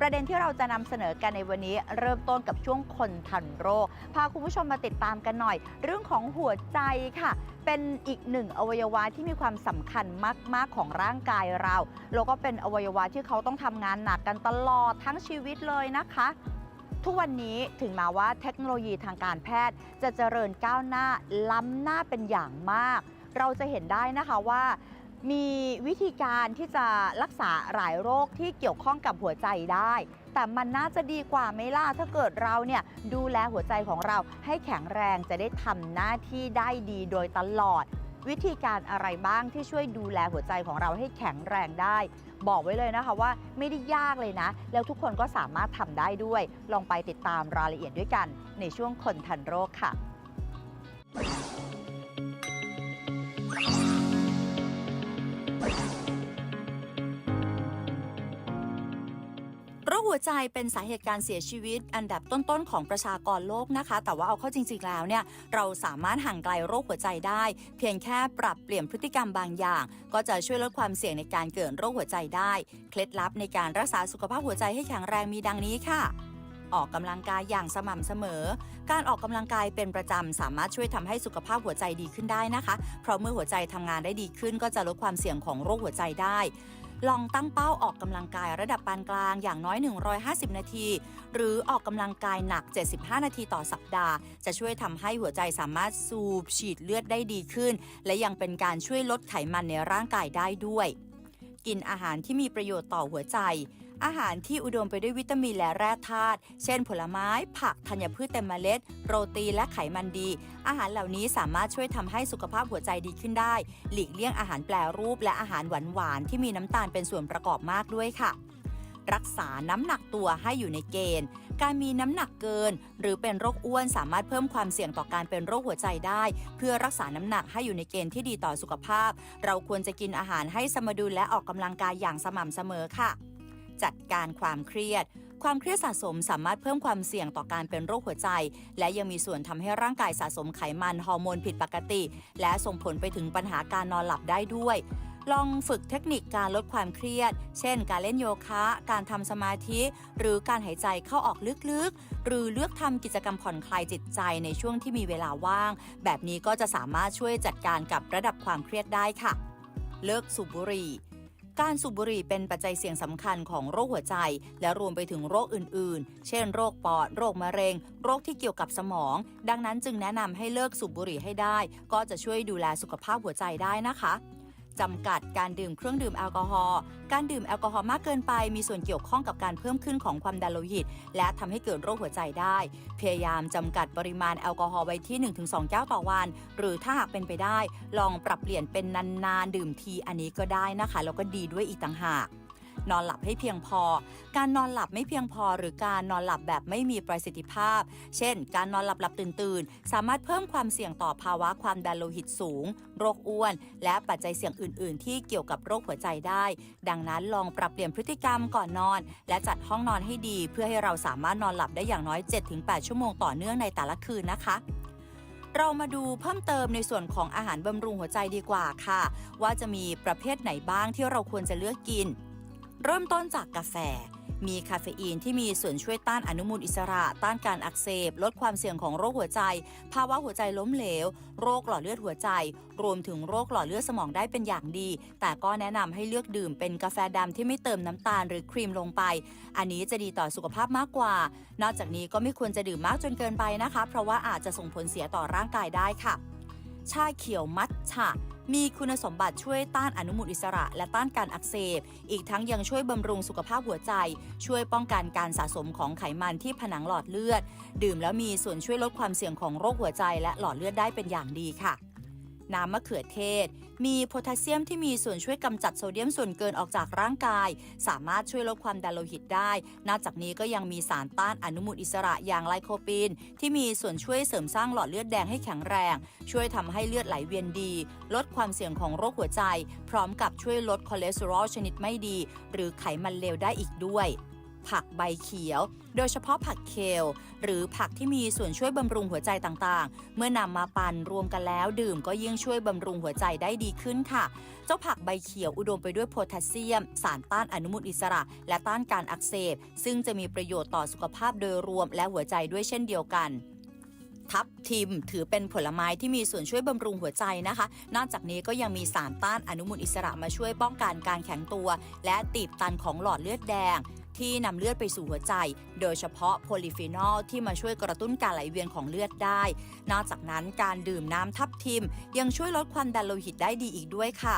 ประเด็นที่เราจะนำเสนอกันในวันนี้เริ่มต้นกับช่วงคนทันโรค พาคุณผู้ชมมาติดตามกันหน่อย เรื่องของหัวใจค่ะ เป็นอีกหนึ่งอวัยวะที่มีความสำคัญมากๆของร่างกายเรา แล้วก็เป็นอวัยวะที่เขาต้องทำงานหนักกันตลอดทั้งชีวิตเลยนะคะทุกวันนี้ถึงม้ว่าเทคโนโลยีทางการแพทย์ จะเจริญก้าวหน้าล้ำหน้าเป็นอย่างมาก เราจะเห็นได้นะคะว่า มีวิธีการที่จะรักษาหลายโรคที่เกี่ยวข้องกับหัวใจได้ แต่มันน่าจะดีกว่าไหมล่ะถ้าเกิดเราเนี่ยดูแลหัวใจของเราให้แข็งแรงจะได้ทำหน้าที่ได้ดีโดยตลอด วิธีการอะไรบ้างที่ช่วยดูแลหัวใจของเราให้แข็งแรงได้ บอกไว้เลยนะคะว่าไม่ได้ยากเลยนะ แล้วทุกคนก็สามารถทำได้ด้วย ลองไปติดตามรายละเอียดด้วยกัน ในช่วงคนทันโรคค่ะ หัวใจเป็นสาเหตุการเสียชีวิต อันดับต้นๆของประชากรโลกนะคะ แต่ว่าเอาเข้าจริงๆแล้วเนี่ยเราสามารถห่างไกลโรคหัวใจได้ เพียงแค่ปรับเปลี่ยนพฤติกรรมบางอย่าง ก็จะช่วยลดความเสี่ยงในการเกิดโรคหัวใจได้ เคล็ดลับในการรักษาสุขภาพหัวใจให้แข็งแรงมีดังนี้ค่ะออกกำลังกายอย่างสม่ำเสมอ การออกกำลังกายเป็นประจำสามารถช่วยทำให้สุขภาพหัวใจดีขึ้นได้นะคะ เพราะเมื่อหัวใจทำงานได้ดีขึ้น ก็จะลดความเสี่ยงของโรคหัวใจได้ ลองตั้งเป้าออกกำลังกายระดับปานกลางอย่างน้อย 150 นาที หรือออกกำลังกายหนัก 75 นาทีต่อสัปดาห์ จะช่วยทำให้หัวใจสามารถสูบฉีดเลือดได้ดีขึ้น และยังเป็นการช่วยลดไขมันในร่างกายได้ด้วย กินอาหารที่มีประโยชน์ต่อหัวใจ อาหารที่อุดมไปด้วยวิตามินและแร่ธาตุ เช่นผลไม้ ผัก ธัญพืชเต็มเมล็ดโรตีและไขมันดี อาหารเหล่านี้สามารถช่วยทำให้สุขภาพหัวใจดีขึ้นได้ หลีกเลี่ยงอาหารแปรรูป และอาหารหวานๆที่มีน้ำตาลเป็นส่วนประกอบมากด้วยค่ะ รักษาน้ำหนักตัวให้อยู่ในเกณฑ์ การมีน้ำหนักเกิน หรือเป็นโรคอ้วนสามารถเพิ่มความเสี่ยงต่อการเป็นโรคหัวใจได้ เพื่อรักษาน้ำหนักให้อยู่ในเกณฑ์ที่ดีต่อสุขภาพ เราควรจะกินอาหารให้สมดุลและออกกำลังกายอย่างสม่ำเสมอค่ะ จัดการความเครียด ความเครียดสะสมสามารถเพิ่มความเสี่ยงต่อการเป็นโรคหัวใจ และยังมีส่วนทำให้ร่างกายสะสมไขมันฮอร์โมนผิดปกติ และส่งผลไปถึงปัญหาการนอนหลับได้ด้วย ลองฝึกเทคนิคการลดความเครียด เช่น การเล่นโยคะ การทำสมาธิ หรือการหายใจเข้าออกลึกๆ หรือเลือกทำกิจกรรมผ่อนคลายจิตใจในช่วงที่มีเวลาว่าง แบบนี้ก็จะสามารถช่วยจัดการกับระดับความเครียดได้ค่ะ เลิกสูบบุหรี่ การสูบบุหรี่เป็นปัจจัยเสี่ยงสำคัญของโรคหัวใจ และรวมไปถึงโรคอื่นๆ เช่นโรคปอด โรคมะเร็ง โรคที่เกี่ยวกับสมอง ดังนั้นจึงแนะนำให้เลิกสูบบุหรี่ให้ได้ ก็จะช่วยดูแลสุขภาพหัวใจได้นะคะ จำกัดการดื่มเครื่องดื่มแอลกอฮอล์การดื่มแอลกอฮอล์มากเกินไป มีส่วนเกี่ยวข้องกับการเพิ่มขึ้นของความดันโลหิต และทำให้เกิดโรคหัวใจได้ พยายามจำกัดปริมาณแอลกอฮอล์ไว้ที่ 1-2 แก้วต่อวัน หรือถ้าหากเป็นไปได้ ลองปรับเปลี่ยนเป็นนานๆ ดื่มทีอันนี้ก็ได้นะคะ แล้วก็ดีด้วยอีกต่างหาก นอนหลับให้เพียงพอ การนอนหลับไม่เพียงพอ หรือการนอนหลับแบบไม่มีประสิทธิภาพ เช่น การนอนหลับหลับตื่นตื่นสามารถเพิ่มความเสี่ยงต่อภาวะความดันโลหิตสูง โรคอ้วน และปัจจัยเสี่ยงอื่น ๆ ที่เกี่ยวกับโรคหัวใจได้ ดังนั้นลองปรับเปลี่ยนพฤติกรรมก่อนนอน และจัดห้องนอนให้ดี เพื่อให้เราสามารถนอนหลับได้อย่างน้อย 7-8 ชั่วโมงต่อเนื่องในแต่ละคืนนะคะเรามาดูเพิ่มเติมในส่วนของอาหารบำรุงหัวใจดีกว่าค่ะ ว่าจะมีประเภทไหนบ้างที่เราควรจะเลือกกิน เริ่มต้นจากกาแฟ มีคาเฟอีนที่มีส่วนช่วยต้านอนุมูลอิสระ ต้านการอักเสบ ลดความเสี่ยงของโรคหัวใจ ภาวะหัวใจล้มเหลว โรคหลอดเลือดหัวใจ รวมถึงโรคหลอดเลือดสมองได้เป็นอย่างดี แต่ก็แนะนำให้เลือกดื่มเป็นกาแฟดำที่ไม่เติมน้ำตาลหรือครีมลงไป อันนี้จะดีต่อสุขภาพมากกว่า นอกจากนี้ก็ไม่ควรจะดื่มมากจนเกินไปนะคะ เพราะว่าอาจจะส่งผลเสียต่อร่างกายได้ค่ะ ชาเขียวมัทฉะ มีคุณสมบัติช่วยต้านอนุมูลอิสระ และต้านการอักเสบ อีกทั้งยังช่วยบำรุงสุขภาพหัวใจ ช่วยป้องกันการสะสมของไขมันที่ผนังหลอดเลือด ดื่มแล้วมีส่วนช่วยลดความเสี่ยงของโรคหัวใจและหลอดเลือดได้เป็นอย่างดีค่ะ น้ำมะเขือเทศ มีโพแทสเซียมที่มีส่วนช่วยกำจัดโซเดียมส่วนเกินออกจากร่างกาย สามารถช่วยลดความดันโลหิตได้ นอกจากนี้ก็ยังมีสารต้านอนุมูลอิสระอย่างไลโคปีน ที่มีส่วนช่วยเสริมสร้างหลอดเลือดแดงให้แข็งแรง ช่วยทำให้เลือดไหลเวียนดี ลดความเสี่ยงของโรคหัวใจ พร้อมกับช่วยลดคอเลสเตอรอลชนิดไม่ดี หรือไขมันเลวได้อีกด้วย ผักใบเขียว โดยเฉพาะผักเคล หรือผักที่มีส่วนช่วยบำรุงหัวใจต่างๆ เมื่อนำมาปั่นรวมกันแล้ว ดื่มก็ยิ่งช่วยบำรุงหัวใจได้ดีขึ้นค่ะ เจ้าผักใบเขียวอุดมไปด้วยโพแทสเซียม สารต้านอนุมูลอิสระ และต้านการอักเสบ ซึ่งจะมีประโยชน์ต่อสุขภาพโดยรวมและหัวใจด้วยเช่นเดียวกันทับทิมถือเป็นผลไม้ที่มีส่วนช่วยบำรุงหัวใจนะคะ นอกจากนี้ก็ยังมีสารต้านอนุมูลอิสระมาช่วยป้องกันการแข็งตัว และตีบตันของหลอดเลือดแดง ที่นำเลือดไปสู่หัวใจ โดยเฉพาะโพลิฟีนอลที่มาช่วยกระตุ้นการไหลเวียนของเลือดได้ นอกจากนั้นการดื่มน้ำทับทิม ยังช่วยลดความดันโลหิตได้ดีอีกด้วยค่ะ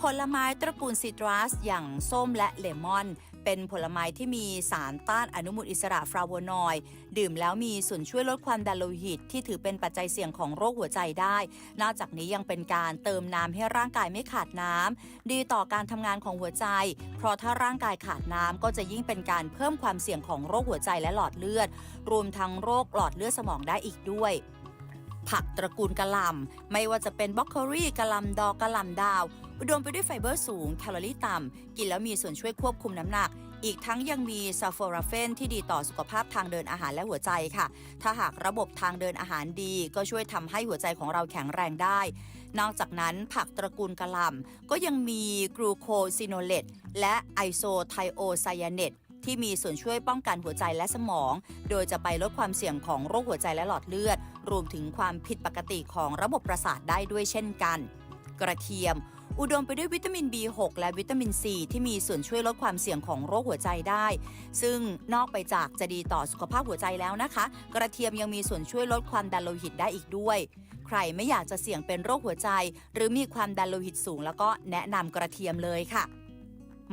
ผลไม้ตระกูลซิตรัสอย่างส้มและเลมอน เป็นผลไม้ที่มีสารต้านอนุมูลอิสระฟลาโวนอยด์ดื่มแล้วมีส่วนช่วยลดความดันโลหิต ที่ถือเป็นปัจจัยเสี่ยงของโรคหัวใจได้ นอกจากนี้ยังเป็นการเติมน้ำให้ร่างกายไม่ขาดน้ำดีต่อการทำงานของหัวใจ เพราะถ้าร่างกายขาดน้ำก็จะยิ่งเป็นการเพิ่มความเสี่ยงของโรคหัวใจและหลอดเลือด รวมทั้งโรคหลอดเลือดสมองได้อีกด้วย ผักตระกูลกะหล่ำไม่ว่าจะเป็นบล็อกโครี่กะหล่ำดอกกะหล่ำดาว อุดมไปด้วยไฟเบอร์สูง แคลอรี่ต่ำ กินแล้วมีส่วนช่วยควบคุมน้ำหนัก อีกทั้งยังมีซัลโฟราเฟนที่ดีต่อสุขภาพทางเดินอาหารและหัวใจค่ะ ถ้าหากระบบทางเดินอาหารดี ก็ช่วยทำให้หัวใจของเราแข็งแรงได้ นอกจากนั้นผักตระกูลกะหล่ำก็ยังมีกรูโคซิโนเลตและไอโซไทโอไซยาเนตที่มีส่วนช่วยป้องกันหัวใจและสมอง โดยจะไปลดความเสี่ยงของโรคหัวใจและหลอดเลือด รวมถึงความผิดปกติของระบบประสาทได้ด้วยเช่นกัน กระเทียม อุดมไปด้วยวิตามิน B6 และวิตามิน C ที่มีส่วนช่วยลดความเสี่ยงของโรคหัวใจได้ ซึ่งนอกไปจากจะดีต่อสุขภาพหัวใจแล้วนะคะ กระเทียมยังมีส่วนช่วยลดความดันโลหิตได้อีกด้วย ใครไม่อยากจะเสี่ยงเป็นโรคหัวใจ หรือมีความดันโลหิตสูง แล้วก็แนะนำกระเทียมเลยค่ะ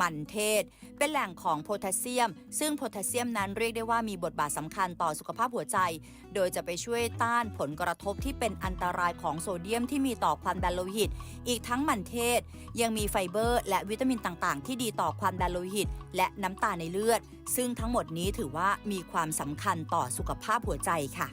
มันเทศ เป็นแหล่งของโพแทสเซียม ซึ่งโพแทสเซียมนั้นเรียกได้ว่ามีบทบาทสำคัญต่อสุขภาพหัวใจ โดยจะไปช่วยต้านผลกระทบที่เป็นอันตรายของโซเดียมที่มีต่อความดันโลหิต อีกทั้งมันเทศ ยังมีไฟเบอร์ และวิตามินต่างๆ ที่ดีต่อความดันโลหิต และน้ำตาลในเลือด ซึ่งทั้งหมดนี้ถือว่ามีความสำคัญต่อสุขภาพหัวใจค่ะ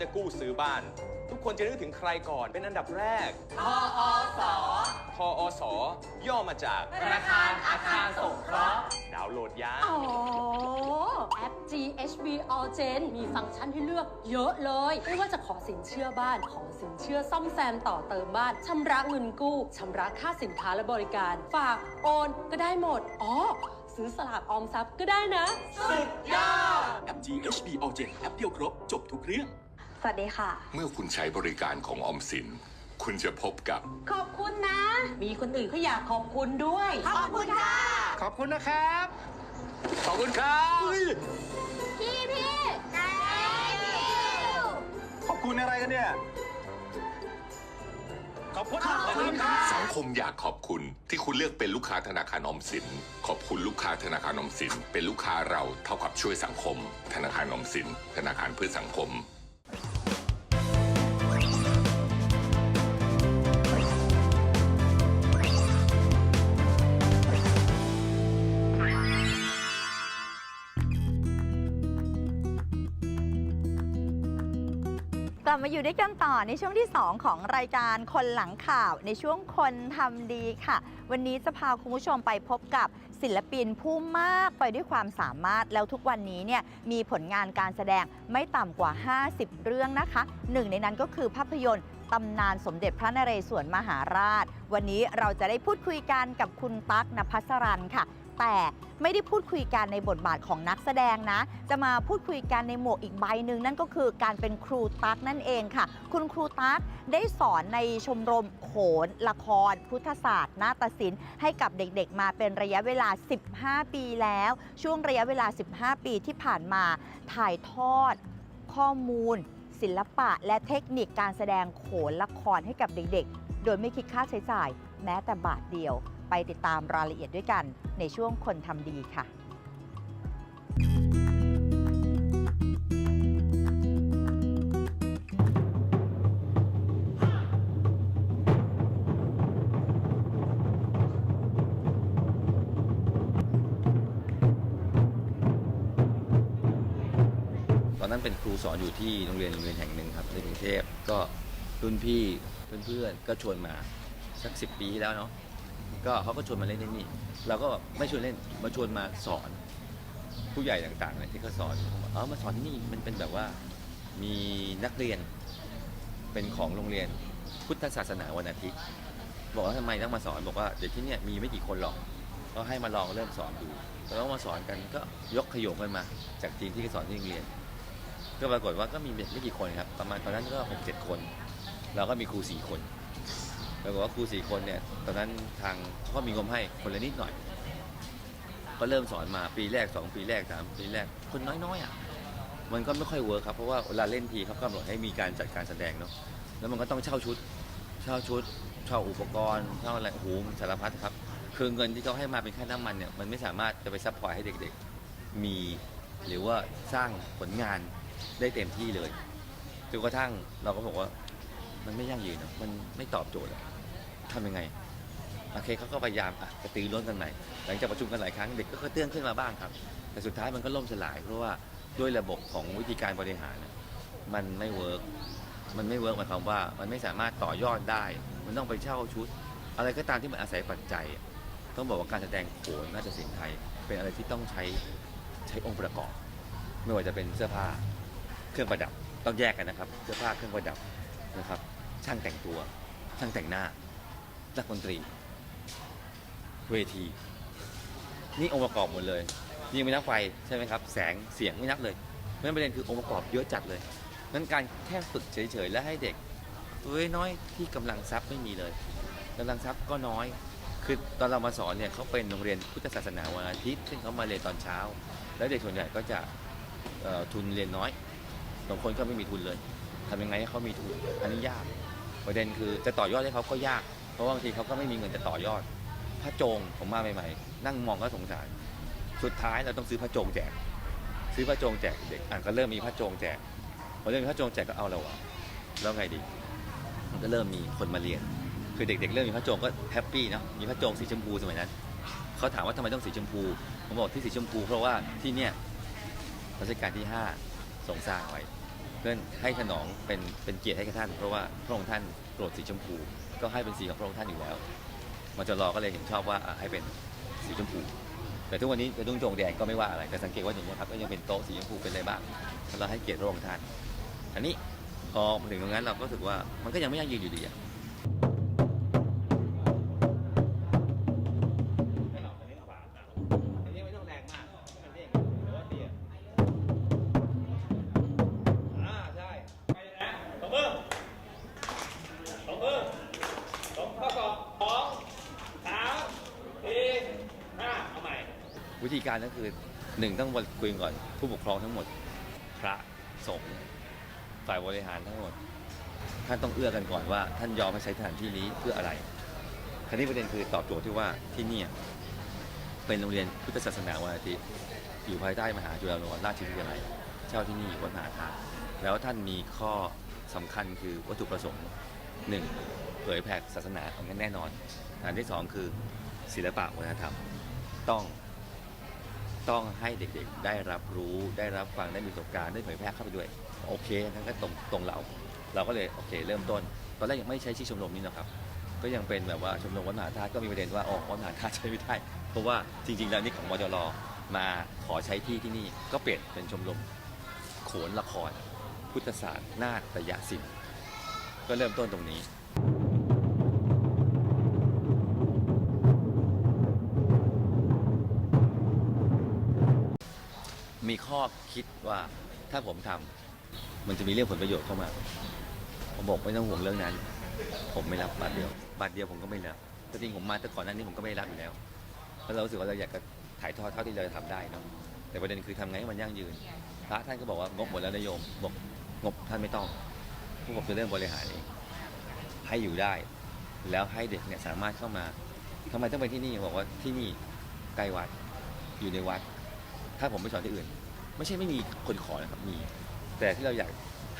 จะกู้ซื้อบ้าน ทุกคนจะนึกถึงใครก่อนเป็นอันดับแรก ทออสทออสย่อมาจากธนาคารอาคารสงเคราะห์ดาวน์โหลดยาอ๋อ แอป GHB All Gen มีฟังก์ชันให้เลือกเยอะเลย ไม่ว่าจะขอสินเชื่อบ้าน ขอสินเชื่อซ่อมแซมต่อเติมบ้าน ชำระเงินกู้ ชำระค่าสินค้าและบริการ ฝากโอนก็ได้หมด อ๋อ ซื้อสลากออมทรัพย์ก็ได้นะแอป GHB All Gen แอปเดียวครบ จบทุกเรื่อง สวัสดีค่ะ เมื่อคุณใช้บริการของออมสิน คุณจะพบกับ ขอบคุณนะ มีคนอื่นเขาอยากขอบคุณด้วย ขอบคุณค่ะ ขอบคุณนะครับ ขอบคุณครับพี่พี่แขอบคุณอะไรกันเนี่ย ขอบคุณขอบคุณครับ สังคมอยากขอบคุณที่คุณเลือกเป็นลูกค้าธนาคารออมสิน ขอบคุณลูกค้าธนาคารออมสิน เป็นลูกค้าเราเท่ากับช่วยสังคม ธนาคารออมสิน ธนาคารเพื่อสังคม กลับมาอยู่ด้วยกันต่อในช่วงที่ 2 ของรายการคนหลังข่าวในช่วงคนทำดีค่ะ วันนี้จะพาคุณผู้ชมไปพบกับศิลปินผู้มากไปด้วยความสามารถแล้วทุกวันนี้เนี่ยมีผลงานการแสดงไม่ต่ำกว่า 50 เรื่องนะคะ หนึ่งในนั้นก็คือภาพยนตร์ตำนานสมเด็จพระนเรศวรมหาราช วันนี้เราจะได้พูดคุยกันกับคุณตั๊กนภัสรันค่ะ แต่ไม่ได้พูดคุยกันในบทบาทของนักแสดงนะ จะมาพูดคุยกันในหมวกอีกใบหนึ่งนั่นก็คือการเป็นครูตั๊กนั่นเองค่ะ คุณครูตั๊กได้สอนในชมรมโขน ละคร พุทธศาสตร์ นาฏศิลป์ ให้กับเด็กๆ มาเป็นระยะเวลา 15 ปีแล้ว ช่วงระยะเวลา 15 ปีที่ผ่านมาถ่ายทอดข้อมูล ศิลปะ และเทคนิคการแสดงโขนละครให้กับเด็กๆ โดยไม่คิดค่าใช้จ่ายแม้แต่บาทเดียว ไปติดตามรายละเอียดด้วยกันในช่วงคนทำดีค่ะตอนนั้นเป็นครูสอนอยู่ที่โรงเรียนโรงเรียนแห่งหนึ่งครับในกรุงเทพก็รุ่นพี่เพื่อนๆก็ชวนมาสักสิบปีที่แล้วเนาะ ก็เขาก็ชวนมาเล่นที่นี่ เราก็ไม่ชวนเล่นมาชวนมาสอนผู้ใหญ่ต่างๆเนี่ยที่เขาสอนผมบอกเออมาสอนที่นี่มันเป็นแบบว่ามีนักเรียนเป็นของโรงเรียนพุทธศาสนาวันอาทิตย์ บอกว่าทำไมต้องมาสอนบอกว่าเด็กที่เนี่ยมีไม่กี่คนหรอกก็ให้มาลองเริ่มสอนดูแล้วมาสอนกันก็ยกขยงกันมา จากทีมที่สอนที่โรงเรียน ก็ปรากฏว่าก็มีเด็กไม่กี่คนครับ ประมาณตอนนั้นก็หกเจ็ดคน เราก็มีครูสี่คน ปรากฏว่าครูสี่คนเนี่ยตอนนั้นทางเขาก็มีงบให้คนละนิดหน่อย ก็เริ่มสอนมาปีแรกสองปีแรกสามปีแรกคนน้อยๆอะมันก็ไม่ค่อยเวิร์คครับเพราะว่าเวลาเล่นทีเขากำหนดให้มีการจัดการแสดงเนาะแล้วมันก็ต้องเช่าชุด เช่าชุด เช่าอุปกรณ์เช่าอะไรโอ้โหสารพัดครับคือเงินที่เขาให้มาเป็นค่าน้ำมันเนี่ยมันไม่สามารถจะไปซัพพอร์ตให้เด็กๆ มีหรือว่าสร้างผลงานได้เต็มที่เลยจนกระทั่งเราก็บอกว่ามันไม่ยั่งยืนอะมันไม่ตอบโจทย์ ทำยังไงโอเคเขาก็พยายามอะกระตือร้นกันใหม่หลังจากประชุมกันหลายครั้งเด็กก็เตื้องขึ้นมาบ้างครับ แต่สุดท้ายมันก็ล่มสลาย เพราะว่าด้วยระบบของวิธีการบริหารมันไม่เวิร์กมันไม่เวิร์กหมายความว่ามันไม่สามารถต่อยอดได้ มันต้องไปเช่าชุด อะไรก็ตามที่มันอาศัยปัจจัย ต้องบอกว่าการแสดงโขนน่าจะเสียงไทย เป็นอะไรที่ต้องใช้ใช้องค์ประกอบ ไม่ว่าจะเป็นเสื้อผ้าเครื่องประดับต้องแยกกันนะครับ เสื้อผ้าเครื่องประดับนะครับ ช่างแต่งตัว ช่างแต่งหน้า นักดนตรี เวที นี่องค์ประกอบหมดเลยยิ่งไม่นับไฟใช่ไหมครับ แสงเสียงไม่นับเลยเพราะฉะนั้นประเด็นคือองค์ประกอบเยอะจัดเลยนั้นการแค่ฝึกเฉยๆ และให้เด็กตัวน้อยที่กำลังทรัพย์ไม่มีเลยกำลังทรัพย์ก็น้อย คือตอนเรามาสอนเนี่ยเขาเป็นโรงเรียนพุทธศาสนาวันอาทิตย์ซึ่งเขามาเรียนตอนเช้า แล้วเด็กส่วนใหญ่ก็จะทุนเรียนน้อยบางคนก็ไม่มีทุนเลยทำยังไงให้เขามีทุนอันนี้ยาก ประเด็นคือจะต่อยอดให้เขาก็ยาก ราะว่าบางทีเขาก็ไม่มีเงินจะต่อยอดพระโจงผมมาใหม่ๆ นั่งมองก็สงสาร สุดท้ายเราต้องซื้อพระโจงแจก ซื้อพระโจงแจกเด็กอะก็เริ่มมีพระโจงแจกพอเริ่มมีพระโจงแจกก็เอาแล้วอะแล้วไงดีมันก็เริ่มมีคนมาเรียน คือเด็กๆ เริ่มมีพระโจงก็แฮปปี้เนาะมีพระโจงสีชมพูสมัยนั้นเขาถามว่าทำไมต้องสีชมพู ผมบอกที่สีชมพู เพราะว่าที่เนี่ยรัชกาลที่5ทรงสร้างไว้ เพื่อให้ถนองเป็นเป็นเกียรติให้กับท่าน เพราะว่าพระองค์ท่านโปรดสีชมพู ก็ให้เป็นสีของพระองค์ท่านอยู่แล้วมจรอก็เลยเห็นชอบว่าอะให้เป็นสีชมพู แต่ทุกวันนี้กระดุงโจงแดงก็ไม่ว่าอะไรแต่สังเกตว่าอย่างนี้ยครับก็ยังเป็นโต๊ะสีชมพูเป็นอะไรบ้างเราให้เกียรติพระองค์ท่าน อันนี้พอมาถึงตรงนั้นเราก็รู้สึกว่ามันก็ยังไม่ยั่งยืนอยู่ดีอะ วิธีการก็คือหนึ่งต้องคุยกันก่อน ผู้ปกครองทั้งหมด พระสงฆ์ฝ่ายบริหารทั้งหมด ท่านต้องเอื้อกันก่อนว่า ท่านยอมให้ใช้สถานที่นี้เพื่ออะไรคราวนี้ประเด็นคือตอบโจทย์ที่ว่าที่นี่เป็นโรงเรียนพุทธศาสนาวันอาทิตย์อยู่ภายใต้มหาจุฬาลงกรณราชวิทยาลัยเช่าที่นี่วัดมหาธาตุแล้วท่านมีข้อสำคัญคือวัตถุประสงค์หนึ่งเผยแผ่ศาสนาของนั้นแน่นอนอันที่สองคือศิลปะวัฒนธรรมต้อง ต้องให้เด็กๆ ได้รับรู้ได้รับฟังได้มีประสบการณ์ได้เผยแพร่เข้าไปด้วย โอเคนั่นก็ตรงตรงเรา เราก็เลยโอเค เริ่มต้น ตอนแรกยังไม่ใช้ชื่อชมรมนี้นะครับ ก็ยังเป็นแบบว่าชมรมวัดมหาธาตุก็มีประเด็นว่าอ๋อวัดมหาธาตุใช้ไม่ได้เพราะว่าจริงๆแล้วนี่ของมจรมาขอใช้ที่ที่นี่ก็เปลี่ยนเป็นชมรมโขนละคร พุทธศาสตร์นาฏยศิลป์ก็เริ่มต้นตรงนี้ ข้อคิดว่าถ้าผมทำมันจะมีเรื่องผลประโยชน์เข้ามา ผมบอกไม่ต้องห่วงเรื่องนั้น ผมไม่รับบาทเดียวบาทเดียวผมก็ไม่รับแต่จริงผมมาแต่ก่อนหนั้นนี้ผมก็ไม่รับอยู่แล้วเพราะเรารู้สึกว่าเราอยากจะถ่ายทอดเท่าที่เราจะทำได้เนะแต่ประเด็นคือทำไงให้มันยั่งยืนพระท่านก็บอกว่างบหมดแล้วนายโยมบอกงบท่านไม่ต้องพวกผมจะเริ่มบริหารเองให้อยู่ได้ แล้วให้เด็กเนี่ยสามารถเข้ามาทำไมต้องไปที่นี่บอกว่าที่นี่ใกล้วัดอยู่ในวัด ถ้าผมไปสอนที่อื่น ไม่ใช่ไม่มีคนขอนะครับมี แต่ที่เราอยาก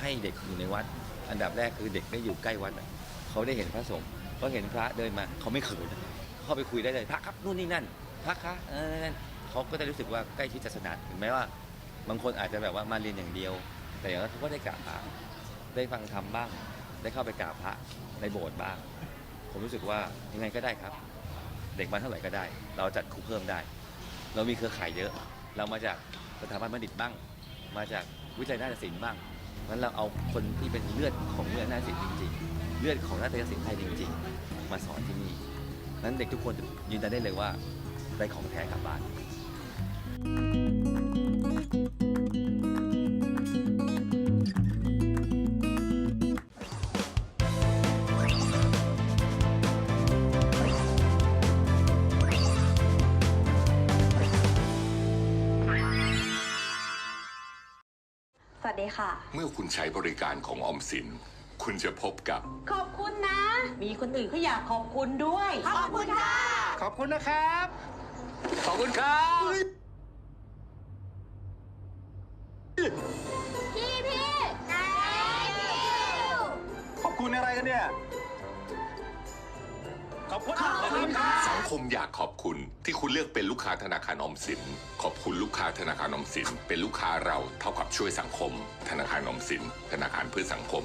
ให้เด็กอยู่ในวัด อันดับแรกคือเด็กได้อยู่ใกล้วัดอะเขาได้เห็นพระสงฆ์เขาเห็นพระเดินมาเขาไม่เขินเข้าไปคุยได้เลยพระครับนู่นนี่นั่นพระคะเออนั่นเขาก็จะรู้สึกว่าใกล้ชิดศาสนาถึงแม้ว่า บางคนอาจจะแบบว่ามาเรียนอย่างเดียว แต่อย่างน้อยเขาก็ได้กราบพระได้ฟังธรรมบ้าง ได้เข้าไปกราบพระในโบสถ์บ้าง ผมรู้สึกว่ายังไงก็ได้ครับ เด็กมาเท่าไหร่ก็ได้ เราจัดครูเพิ่มได้ เรามีเครือข่ายเยอะ เรามาจาก สถาบันบัณฑิตบ้าง มาจากวิทยาลัยนาฏศิลป์บ้างงั้นเราเอาคนที่เป็นเลือดของเลือดนาฏศิลป์จริง ๆ เลือดของนาฏศิลป์ไทยจริง ๆ มาสอนที่นี่นั้นเด็กทุกคนยืนยันได้เลยว่าได้ของแท้กลับบ้าน มื่อคุณใช้บริการของออมสิน คุณจะพบกับ ขอบคุณนะ มีคนอื่นเขาอยากขอบคุณด้วย ขอบคุณค่ะ ขอบคุณนะครับ ขอบคุณครับ พี่พี่ thank you ขอบคุณอะไรกันเนี่ย ขอบคุณขอบคุณครับสังคมอยากขอบคุณที่คุณเลือกเป็นลูกค้าธนาคารออมสิน ขอบคุณลูกค้าธนาคารออมสิน เป็นลูกค้าเราเท่ากับช่วยสังคม ธนาคารออมสิน ธนาคารเพื่อสังคม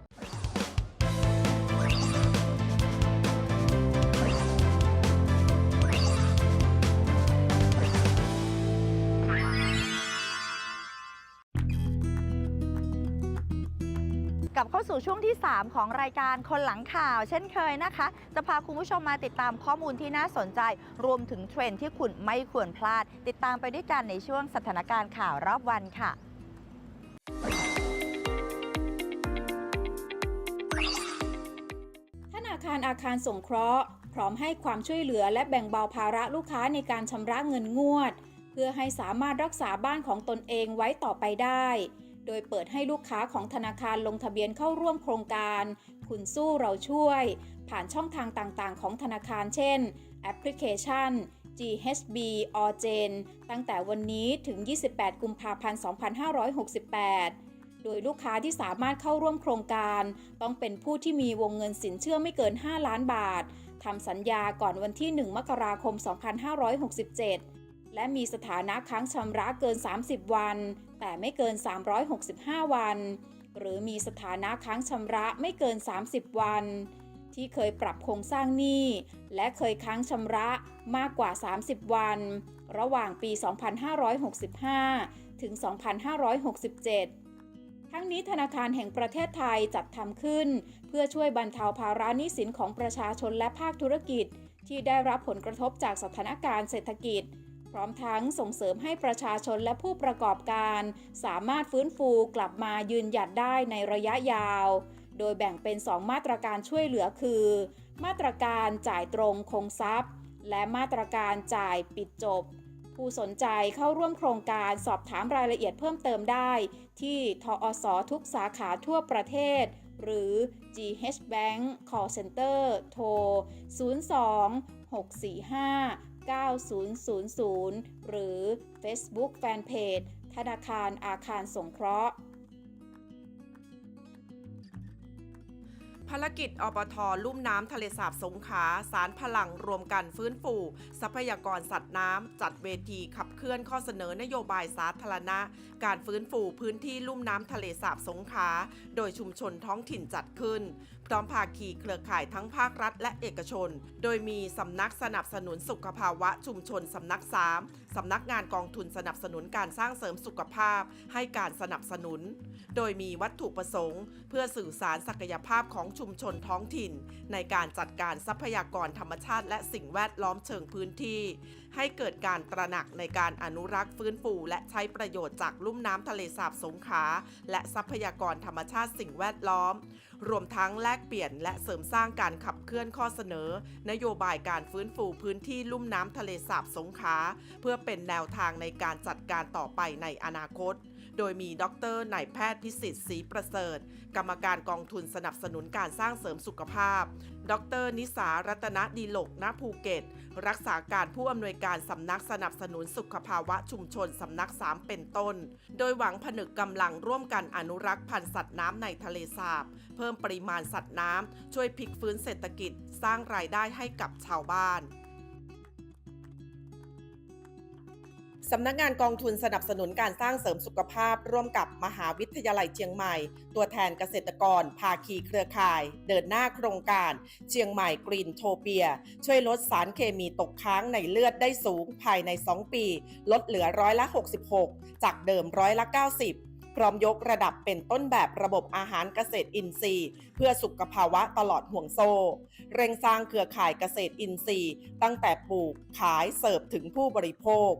ลับเข้าสู่ช่วงที่ 3 ของรายการคนหลังข่าว เช่นเคยนะคะ จะพาคุณผู้ชมมาติดตามข้อมูลที่น่าสนใจ รวมถึงเทรนด์ที่คุณไม่ควรพลาด ติดตามไปด้วยกันในช่วงสถานการณ์ข่าวรอบวันค่ะธนาคารอาคารสงเคราะห์ พร้อมให้ความช่วยเหลือและแบ่งเบาภาระลูกค้าในการชำระเงินงวด เพื่อให้สามารถรักษาบ้านของตนเองไว้ต่อไปได้ โดยเปิดให้ลูกค้าของธนาคารลงทะเบียนเข้าร่วมโครงการ คุณสู้เราช่วย ผ่านช่องทางต่างๆ ของธนาคารเช่น แอปพลิเคชัน GHB All Gen ตั้งแต่วันนี้ถึง 28 กุมภาพันธ์ 2568โดยลูกค้าที่สามารถเข้าร่วมโครงการ ต้องเป็นผู้ที่มีวงเงินสินเชื่อไม่เกิน 5 ล้านบาท ทำสัญญาก่อนวันที่ 1 มกราคม 2567 และมีสถานะค้างชำระเกิน 30 วัน แต่ไม่เกิน 365 วัน หรือมีสถานะค้างชำระไม่เกิน 30 วัน ที่เคยปรับโครงสร้างหนี้ และเคยค้างชำระมากกว่า 30 วัน ระหว่างปี 2565 ถึง 2567ทั้งนี้ธนาคารแห่งประเทศไทยจัดทำขึ้น เพื่อช่วยบรรเทาภาระหนี้สินของประชาชนและภาคธุรกิจ ที่ได้รับผลกระทบจากสถานการณ์เศรษฐกิจ พร้อมทั้งส่งเสริมให้ประชาชนและผู้ประกอบการ สามารถฟื้นฟูกลับมายืนหยัดได้ในระยะยาว โดยแบ่งเป็น 2 มาตรการช่วยเหลือคือ มาตรการจ่ายตรงคงทรัพย์ และมาตรการจ่ายปิดจบ ผู้สนใจเข้าร่วมโครงการสอบถามรายละเอียดเพิ่มเติมได้ ที่ทอสทุกสาขาทั่วประเทศ หรือ GH Bank Call Center โทร 02 645 9000 หรือ Facebook Fanpage ธนาคารอาคารสงเคราะห์ ภารกิจอปทลุ่มน้ำทะเลสาบสงขลาสารพลังรวมกันฟื้นฟู ทรัพยากรสัตว์น้ำ จัดเวทีขับเคลื่อนข้อเสนอนโยบายสาธารณะ การฟื้นฟูพื้นที่ลุ่มน้ำทะเลสาบสงขลาโดยชุมชนท้องถิ่นจัดขึ้นพร้อมภาคีเครือข่ายทั้งภาครัฐและเอกชน โดยมีสำนักสนับสนุนสุขภาวะชุมชนสำนัก3สำนักงานกองทุนสนับสนุนการสร้างเสริมสุขภาพ ให้การสนับสนุน โดยมีวัตถุประสงค์ เพื่อสื่อสารศักยภาพของชุมชนท้องถิ่น ในการจัดการทรัพยากรธรรมชาติ และสิ่งแวดล้อมเชิงพื้นที่ ให้เกิดการตระหนักในการอนุรักษ์ฟื้นฟูและใช้ประโยชน์จากลุ่มน้ำทะเลสาบสงขลาและทรัพยากรธรรมชาติสิ่งแวดล้อม รวมทั้งแลกเปลี่ยนและเสริมสร้างการขับเคลื่อนข้อเสนอ นโยบายการฟื้นฟูพื้นที่ลุ่มน้ำทะเลสาบสงขลาเพื่อเป็นแนวทางในการจัดการต่อไปในอนาคต โดยมีดรนายแพทย์พิสิทธิ์ศรีประเสริฐ กรรมการกองทุนสนับสนุนการสร้างเสริมสุขภาพ ดรนิสารัตนดีโลกณภูเก็ต รักษาการผู้อำนวยการสำนักสนับสนุนสุขภาวะชุมชนสำนัก3เป็นต้น โดยหวังผนึกกำลังร่วมกันอนุรักษ์พันธุ์สัตว์น้ำในทะเลสาบ เพิ่มปริมาณสัตว์น้ำช่วยพลิกฟื้นเศรษฐกิจ สร้างรายได้ให้กับชาวบ้าน สำนักงานกองทุนสนับสนุนการสร้างเสริมสุขภาพ ร่วมกับมหาวิทยาลัยเชียงใหม่ ตัวแทนเกษตรกร ภาคีเครือข่าย เดินหน้าโครงการ เชียงใหม่กรีนโทเปีย ช่วยลดสารเคมีตกค้างในเลือดได้สูงภายใน 2 ปี ลดเหลือร้อยละ 66 จากเดิมร้อยละ 90พร้อมยกระดับเป็นต้นแบบระบบอาหารเกษตรอินทรีย์ เพื่อสุขภาวะตลอดห่วงโซ่ เร่งสร้างเครือข่ายเกษตรอินทรีย์ ตั้งแต่ปลูกขายเสิร์ฟถึงผู้บริโภค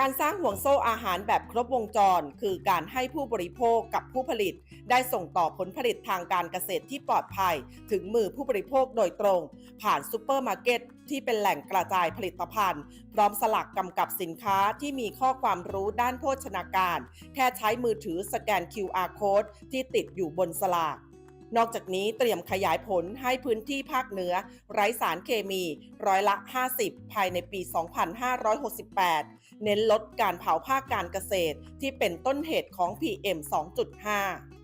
การสร้างห่วงโซ่อาหารแบบครบวงจร คือการให้ผู้บริโภคกับผู้ผลิต ได้ส่งต่อผลผลิตทางการเกษตรที่ปลอดภัย ถึงมือผู้บริโภคโดยตรง ผ่านซูเปอร์มาร์เก็ตที่เป็นแหล่งกระจายผลิตภัณฑ์ พร้อมสลักกำกับสินค้าที่มีข้อความรู้ด้านโภชนาการ แค่ใช้มือถือสแกน QR code ที่ติดอยู่บนสลากนอกจากนี้เตรียมขยายผลให้พื้นที่ภาคเหนือ ไร้สารเคมี ร้อยละ 50 ภายในปี 2568 เน้นลดการเผาภาคการเกษตรที่เป็นต้นเหตุของ PM 2.5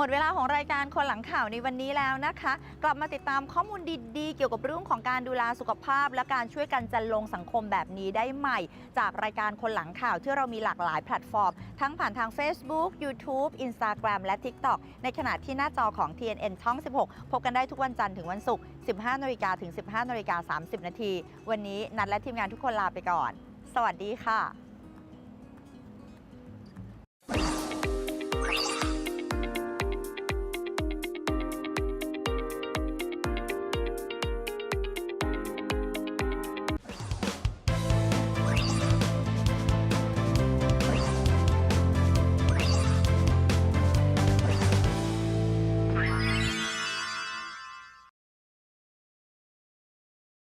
หมดเวลาของรายการคนหลังข่าวในวันนี้แล้วนะคะ กลับมาติดตามข้อมูลดีๆ เกี่ยวกับเรื่องของการดูแลสุขภาพ และการช่วยกันจันลงสังคมแบบนี้ได้ใหม่ จากรายการคนหลังข่าวที่เรามีหลากหลายแพลตฟอร์ม ทั้งผ่านทาง Facebook YouTube Instagram และ TikTok ในขณะที่หน้าจอของ TNN ช่อง 16 พบกันได้ทุกวันจันทร์ถึงวันศุกร์ 15นาฬิกาถึง 15นาฬิกา30 นาที วันนี้นัดและทีมงานทุกคนลาไปก่อน สวัสดีค่ะ